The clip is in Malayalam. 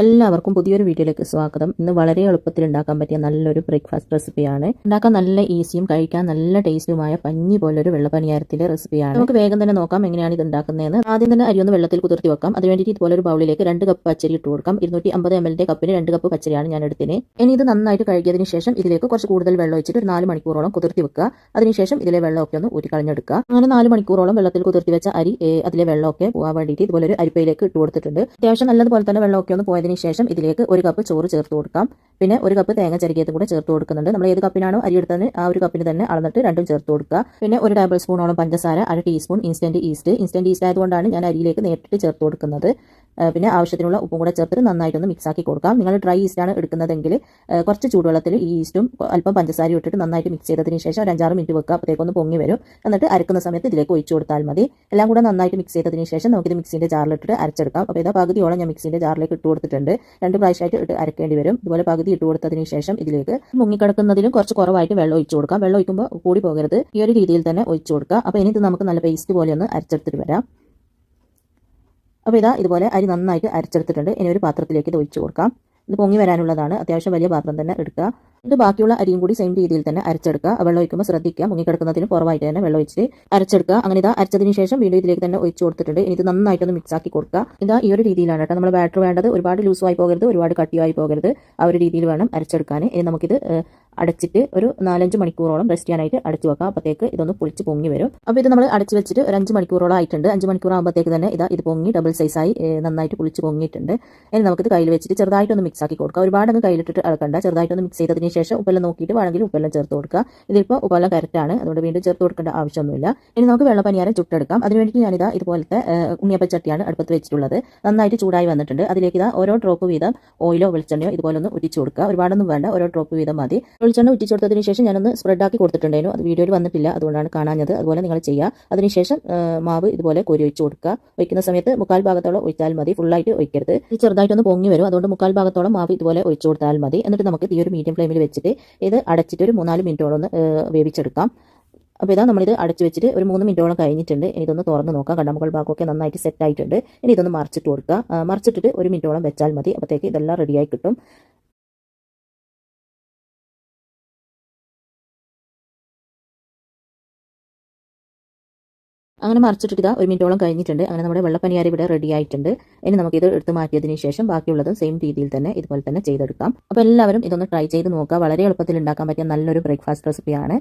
എല്ലാവർക്കും പുതിയൊരു വീഡിയോയിലേക്ക് സ്വാഗതം. ഇന്ന് വളരെ എളുപ്പത്തിൽ ഉണ്ടാക്കാൻ പറ്റിയ നല്ലൊരു ബ്രേക്ക്ഫാസ്റ്റ് റെസിപ്പിയാണ് ഉണ്ടാക്കാൻ നല്ല ഈസിയും കഴിക്കാൻ നല്ല ടേസ്റ്റുമായ പഞ്ഞി പോലൊരു വെള്ളപ്പനിയാരത്തിലെ റെസിപ്പിയാണ് നമുക്ക് വേഗം തന്നെ നോക്കാം എങ്ങനെയാണ് ഇത് ഉണ്ടാക്കുന്നതെന്ന്. ആദ്യം തന്നെ അരി ഒന്ന് വെള്ളത്തിൽ കുതിർത്തി വെക്കാം. അതിനുവേണ്ടിയിട്ട് ഇതുപോലെ ഒരു ബൗളിലേക്ക് രണ്ട് കപ്പ് പച്ചരി ഇട്ട് കൊടുക്കാം. ഇരുന്നൂറ്റി അമ്പത് എം എല്ലിന്റെ കപ്പിന് രണ്ട് കപ്പ് പച്ചരിയാണ് ഞാൻ എടുത്തിന്. ഇനി ഇത് നന്നായിട്ട് കഴുകിയതിന് ശേഷം ഇതിലേക്ക് കുറച്ച് കൂടുതൽ വെള്ളം ഒഴിച്ചിട്ട് ഒരു നാല് മണിക്കൂറോളം കുതിർത്തി വെക്കുക. അതിനുശേഷം ഇതിലെ വെള്ളമൊക്കെ ഒന്ന് ഊറ്റി കളഞ്ഞെടുക്കുക. അങ്ങനെ നാല് മണിക്കൂറോളം വെള്ളത്തിൽ കുതിർത്തി വെച്ച അരി അതിലെ വെള്ളമൊക്കെ പോകാൻ വേണ്ടിയിട്ട് ഇതുപോലെ ഒരു അരിപ്പയിലേക്ക് ഇട്ട് കൊടുത്തിട്ടുണ്ട്. അത്യാവശ്യം നല്ലതുപോലെ തന്നെ വെള്ളമൊക്കെ ഒന്ന് പോയതിന് ശേഷം ഇതിലേക്ക് ഒരു കപ്പ് ചോറ് ചേർത്ത് കൊടുക്കാം. പിന്നെ ഒരു കപ്പ് തേങ്ങ ചരികിയതും കൂടെ ചേർത്ത് കൊടുക്കുന്നുണ്ട്. നമ്മൾ ഏത് കപ്പിനാണോ അരി എടുത്തത് ആ ഒരു കപ്പിന് തന്നെ അളന്നിട്ട് രണ്ടും ചേർത്ത് കൊടുക്കുക. പിന്നെ ഒരു ടേബിൾ സ്പൂണോളം പഞ്ചസാര അര teaspoon instant yeast instant yeast ആയതുകൊണ്ടാണ് ഞാൻ അരിയിലേക്ക് നേരിട്ട് ചേർത്ത് കൊടുക്കുന്നത്. പിന്നെ ആവശ്യത്തിനുള്ള ഉപ്പും കൂടെ ചേർത്തിട്ട് നന്നായിട്ടൊന്ന് മിക്സ് ആക്കി കൊടുക്കാം. നിങ്ങൾ ഡ്രൈ ഈസ്റ്റാണ് എടുക്കുന്നതെങ്കിൽ കുറച്ച് ചൂടുവെള്ളത്തിൽ ഈ ഈസ്റ്റും അല്പം പഞ്ചസാരയും ഇട്ടിട്ട് നന്നായിട്ട് മിക്സ് ചെയ്തതിന് ശേഷം ഒരു അഞ്ചാറ് മിനിറ്റ് വെക്കുക. അപ്പോഴത്തേക്കൊന്ന് പൊങ്ങി വരും. എന്നിട്ട് അരക്കുന്ന സമയത്ത് ഇതിലേക്ക് ഒഴിച്ചു കൊടുത്താൽ മതി. എല്ലാം കൂടെ നന്നായിട്ട് മിക്സ് ചെയ്തതിന് ശേഷം നമുക്കിത് മിക്സിന്റെ ജാറിലിട്ടിട്ട് അരച്ചെടുക്കാം. അപ്പോൾ ഇതാ പകുതിയോളം ഞാൻ മിക്സിന്റെ ജാറിലേക്ക് ഇട്ട് കൊടുത്തിട്ടുണ്ട്. രണ്ട് പ്രാവശ്യമായിട്ട് ഇട്ട് അരക്കേണ്ടി വരും. ഇതുപോലെ പകുതി ഇട്ട് കൊടുത്തതിന് ശേഷം ഇതിലേക്ക് മുങ്ങിക്കിടക്കുന്നതിലും കുറച്ച് കുറവായിട്ട് വെള്ളം ഒഴിച്ചു കൊടുക്കാം. വെള്ളം ഒഴിക്കുമ്പോൾ കൂടി പോകരുത്. ഈ ഒരു രീതിയിൽ തന്നെ ഒഴിച്ചു കൊടുക്കുക. അപ്പോൾ ഇനി ഇത് നമുക്ക് നല്ല പേസ്റ്റ് പോലെ ഒന്ന് അരച്ചെടുത്തിട്ട് വരാം. അപ്പോൾ ഇതാ ഇതുപോലെ അരി നന്നായിട്ട് അരച്ചെടുത്തിട്ടുണ്ട്. ഇനി ഒരു പാത്രത്തിലേക്ക് ഇത് ഒഴിച്ചു കൊടുക്കാം. ഇത് പൊങ്ങി വരാനുള്ളതാണ്. അത്യാവശ്യം വലിയ പാത്രം തന്നെ എടുക്കുക. ഇത് ബാക്കിയുള്ള അരിയും കൂടി സെയിം രീതിയിൽ തന്നെ അരച്ചെടുക്കുക. വെള്ളം ഒഴിക്കുമ്പോൾ ശ്രദ്ധിക്കുക. മുങ്ങിക്കിടക്കുന്നതിന് കുറവായിട്ട് തന്നെ വെള്ളം ഒഴിച്ച് അരച്ചെടുക്കുക. അങ്ങനെ ഇതാ അരച്ചതിന് ശേഷം വീണ്ടും ഇതിലേക്ക് തന്നെ ഒഴിച്ചു കൊടുത്തിട്ടുണ്ട്. ഇനി ഇത് നന്നായിട്ടൊന്ന് മിക്സ് ആക്കി കൊടുക്കുക. ഇതാ ഈ ഒരു രീതിയിലാണ് കേട്ടോ നമ്മൾ ബാറ്റർ വേണ്ടത്. ഒരുപാട് ലൂസുമായി പോകരുത്. ഒരുപാട് കട്ടിയായി പോകരുത്. ആ ഒരു രീതിയിൽ വേണം അരച്ചെടുക്കാൻ ഇനി നമുക്കിത് അടച്ചിട്ട് ഒരു നാലഞ്ച് മണിക്കൂറോളം റെസ്റ്റ് ചെയ്യാനായിട്ട് അടച്ചു വെക്കാം. അപ്പോഴത്തേക്ക് ഇതൊന്ന് പൊളിച്ച് പൊങ്ങി വരും. അപ്പോൾ ഇത് നമ്മൾ അടച്ചു വെച്ചിട്ട് ഒരു അഞ്ച് മണിക്കൂറോളം ആയിട്ടുണ്ട്. അഞ്ച് മണിക്കൂർ ആകുമ്പോഴത്തേക്ക് തന്നെ ഇതാ ഇത് പൊങ്ങി ഡബിൾ സൈസായി നന്നായിട്ട് പൊളിച്ച് പൊങ്ങിയിട്ടുണ്ട്. ഇനി നമുക്കിത് കയ്യിൽ വെച്ചിട്ട് ചെറുതായിട്ടൊന്ന് മിക്സ് ആക്കി കൊടുക്കുക ഒരുപാട് അങ്ങ് കയ്യിലിട്ടിട്ട് അളക്കണ്ട. ചെറുതായിട്ടൊന്ന് മിക്സ് ചെയ്തതിന് ശേഷം ഉപ്പെല്ലാം നോക്കിയിട്ട് വേണമെങ്കിൽ ഉപ്പെല്ലാം ചേർത്ത് കൊടുക്കുക ഇതിപ്പോൾ ഉപ്പെല്ലാം കറക്റ്റാണ് അതുകൊണ്ട് വീണ്ടും ചേർത്ത് കൊടുക്കേണ്ട ആവശ്യമൊന്നുമില്ല. ഇനി നമുക്ക് വെള്ളപ്പനിയാരം ചുട്ടെടുക്കാം. അതിന് വേണ്ടിയിട്ട് ഞാനിതാ ഇതുപോലത്തെ ഉണ്ണിയപ്പച്ചട്ടിയാണ് അടുപ്പത്ത് വെച്ചിട്ടുള്ളത്. നന്നായിട്ട് ചൂടായി വന്നിട്ടുണ്ട്. അതിലേക്ക് ഇതാ ഓരോ ഡ്രോപ്പ് വീതം ഓയിലോ വെളിച്ചെണ്ണയോ ഇതുപോലെ ഒന്ന് കൊടുക്കുക. ഒരുപാടൊന്നും വേണ്ട. ഓരോ ഡ്രോപ്പ് വീതം മതി. വെളിച്ചെണ്ണ ഉറ്റിച്ചു കൊടുത്തതിന് ശേഷം ഞാനൊന്ന് സ്പ്രെഡ് ആക്കി കൊടുത്തിട്ടുണ്ടായിരുന്നു. അത് വീഡിയോയിൽ വന്നിട്ടില്ല അതുകൊണ്ടാണ് കാണാഞ്ഞത്. അതുപോലെ നിങ്ങൾ ചെയ്യുക അതിനുശേഷം മാവ് ഇതുപോലെ കോരി ഒഴിച്ച് കൊടുക്കുക. ഒഴിക്കുന്ന സമയത്ത് മുക്കാൽ ഭാഗത്തോളം ഒഴിച്ചാൽ മതി. ഫുള്ളായിട്ട് ഒഴിക്കരുത്. ഇത് ചെറുതായിട്ടൊന്ന് പൊങ്ങി വരും. അതുകൊണ്ട് മുക്കാൽ ഭാഗത്തോളം മാവ് ഇതുപോലെ ഒഴിച്ചു കൊടുത്താൽ മതി. എന്നിട്ട് നമുക്ക് ഈ ഒരു മീഡിയം ഫ്ലെയിമിൽ വെച്ചിട്ട് ഇത് അടച്ചിട്ട് ഒരു മൂന്നാൽ മിനിറ്റോളം ഒന്ന് വേവിച്ചെടുക്കാം. അപ്പോൾ ഇതാ നമ്മളിത് അടച്ചു വെച്ചിട്ട് ഒരു മൂന്ന് മിനിറ്റോളം കഴിഞ്ഞിട്ടുണ്ട്. ഇതൊന്ന് തുറന്ന് നോക്കാം. കണ്ടമുകൾ ഭാഗമൊക്കെ നന്നായിട്ട് സെറ്റ് ആയിട്ടുണ്ട്. ഇനി ഇതൊന്ന് മറിച്ചിട്ട് കൊടുക്കുക. മറിച്ചിട്ടിട്ട് ഒരു മിനിറ്റോളം വെച്ചാൽ മതി. അപ്പോഴത്തേക്ക് ഇതെല്ലാം റെഡിയായി കിട്ടും. അങ്ങനെ മറിച്ചിട്ടിട്ട് ഒരു മിനിറ്റോളം കഴിഞ്ഞിട്ടുണ്ട്. അങ്ങനെ നമ്മുടെ വെള്ളപ്പനിയാരി ഇവിടെ റെഡി ആയിട്ടുണ്ട്. ഇനി ഇത് എടുത്ത് മാറ്റിയതിന് ശേഷം ബാക്കിയുള്ളത് സെയിം രീതിയിൽ തന്നെ ഇതുപോലെ തന്നെ ചെയ്തെടുക്കാം. അപ്പോൾ എല്ലാവരും ഇതൊന്ന് ട്രൈ ചെയ്ത് നോക്കുക. വളരെ എളുപ്പത്തിൽ ഉണ്ടാക്കാൻ പറ്റിയ നല്ലൊരു ബ്രേക്ക്ഫാസ്റ്റ് റെസിപ്പിയാണ്